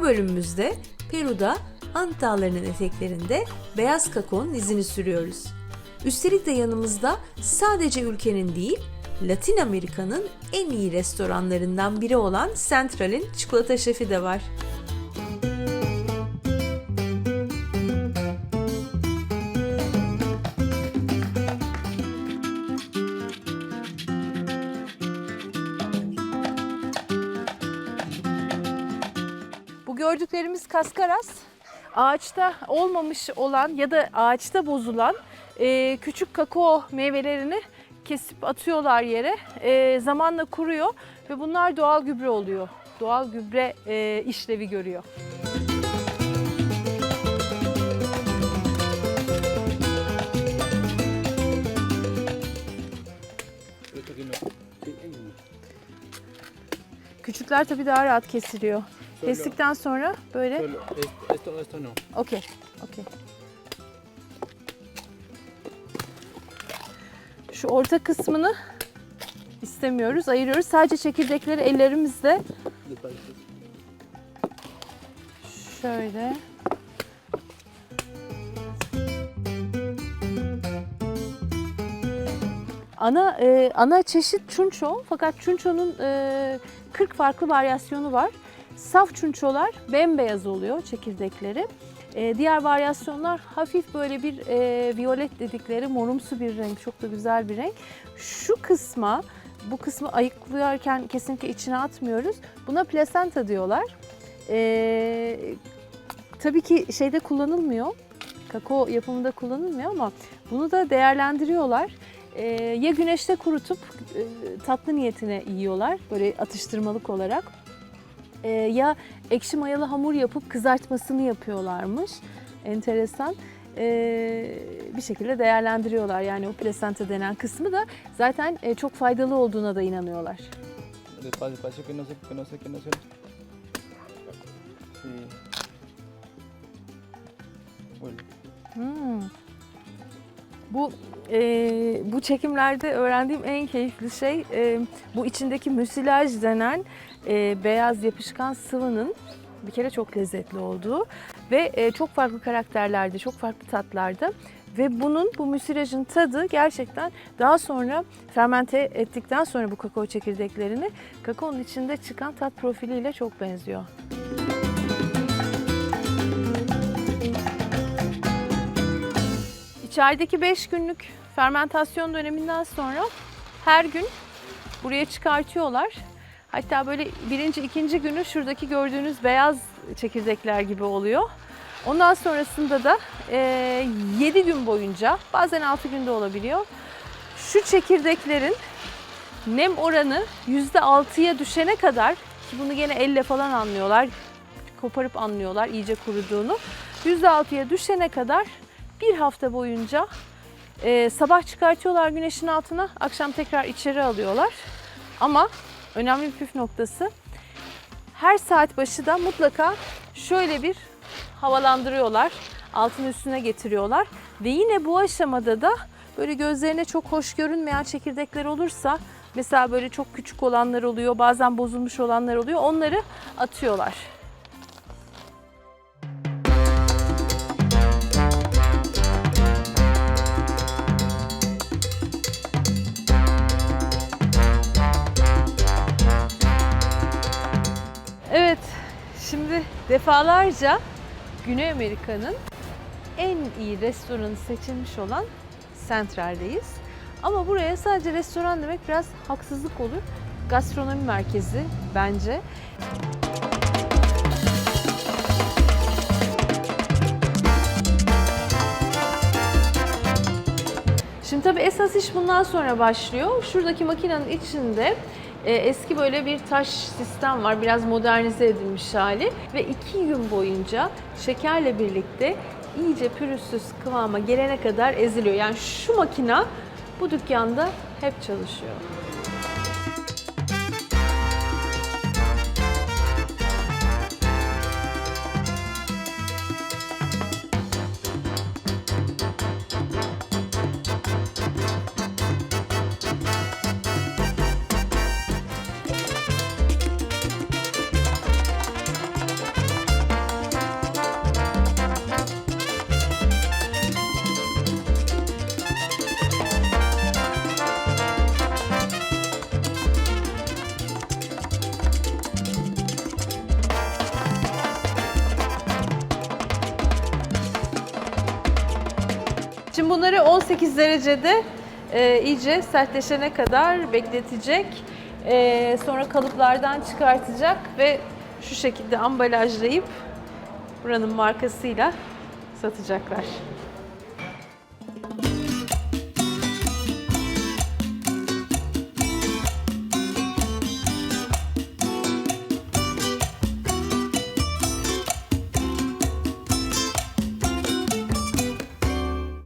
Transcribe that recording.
Bu bölümümüzde Peru'da Ant Dağları'nın eteklerinde beyaz kakaonun izini sürüyoruz. Üstelik de yanımızda sadece ülkenin değil, Latin Amerika'nın en iyi restoranlarından biri olan Central'in çikolata şefi de var. Gördüklerimiz kaskaras. Ağaçta olmamış olan ya da ağaçta bozulan e, küçük kakao meyvelerini kesip atıyorlar yere. E, zamanla kuruyor ve bunlar doğal gübre oluyor. Doğal gübre e, işlevi görüyor. Küçükler tabii daha rahat kesiliyor. Kestikten sonra böyle Solo, esto, esto, no. okey. Okey. Şu orta kısmını istemiyoruz, ayırıyoruz. Sadece çekirdekleri ellerimizle. Şöyle. Ana e, ana çeşit çunço fakat çunçonun e, 40 farklı varyasyonu var. Saf çunçolar bembeyaz oluyor çekirdekleri. E, diğer varyasyonlar hafif böyle bir e, violet dedikleri morumsu bir renk. Çok da güzel bir renk. Şu kısma bu kısmı ayıklarken kesinlikle içine atmıyoruz. Buna plasenta diyorlar. E, tabii ki şeyde kullanılmıyor. Kakao yapımında kullanılmıyor ama bunu da değerlendiriyorlar. Ee, ya güneşte kurutup e, tatlı niyetine yiyorlar böyle atıştırmalık olarak. Ee, ya ekşi mayalı hamur yapıp kızartmasını yapıyorlarmış. Enteresan. Ee, bir şekilde değerlendiriyorlar. Yani o plasenta denen kısmı da zaten e, çok faydalı olduğuna da inanıyorlar. Hmm. Bu e, bu çekimlerde öğrendiğim en keyifli şey e, bu içindeki müsilaj denen e, beyaz yapışkan sıvının bir kere çok lezzetli olduğu ve e, çok farklı karakterlerde, çok farklı tatlarda ve bunun bu müsilajın tadı gerçekten daha sonra fermente ettikten sonra bu kakao çekirdeklerini kakaonun içinde çıkan tat profiliyle çok benziyor. İçerideki 5 günlük fermentasyon döneminden sonra her gün buraya çıkartıyorlar. Hatta böyle birinci, ikinci günü şuradaki gördüğünüz beyaz çekirdekler gibi oluyor. Ondan sonrasında da 7 gün boyunca bazen 6 günde olabiliyor. Şu çekirdeklerin nem oranı %6'ya düşene kadar ki bunu gene elle falan anlıyorlar. Koparıp anlıyorlar iyice kuruduğunu. %6'ya düşene kadar bir hafta boyunca e, sabah çıkartıyorlar güneşin altına, akşam tekrar içeri alıyorlar. Ama önemli bir püf noktası her saat başı da mutlaka şöyle bir havalandırıyorlar. Altını üstüne getiriyorlar. Ve yine bu aşamada da böyle gözlerine çok hoş görünmeyen çekirdekler olursa mesela böyle çok küçük olanlar oluyor, bazen bozulmuş olanlar oluyor. Onları atıyorlar. Şimdi defalarca Güney Amerika'nın en iyi restoranı seçilmiş olan Central'deyiz. Ama buraya sadece restoran demek biraz haksızlık olur. Gastronomi merkezi bence. Şimdi tabii esas iş bundan sonra başlıyor. Şuradaki makinenin içinde e, eski böyle bir taş sistem var. Biraz modernize edilmiş hali. Ve iki gün boyunca şekerle birlikte iyice pürüzsüz kıvama gelene kadar eziliyor. Yani şu makina bu dükkanda hep çalışıyor. Bunları 18 derecede e, iyice sertleşene kadar bekletecek. E, sonra kalıplardan çıkartacak ve şu şekilde ambalajlayıp buranın markasıyla satacaklar.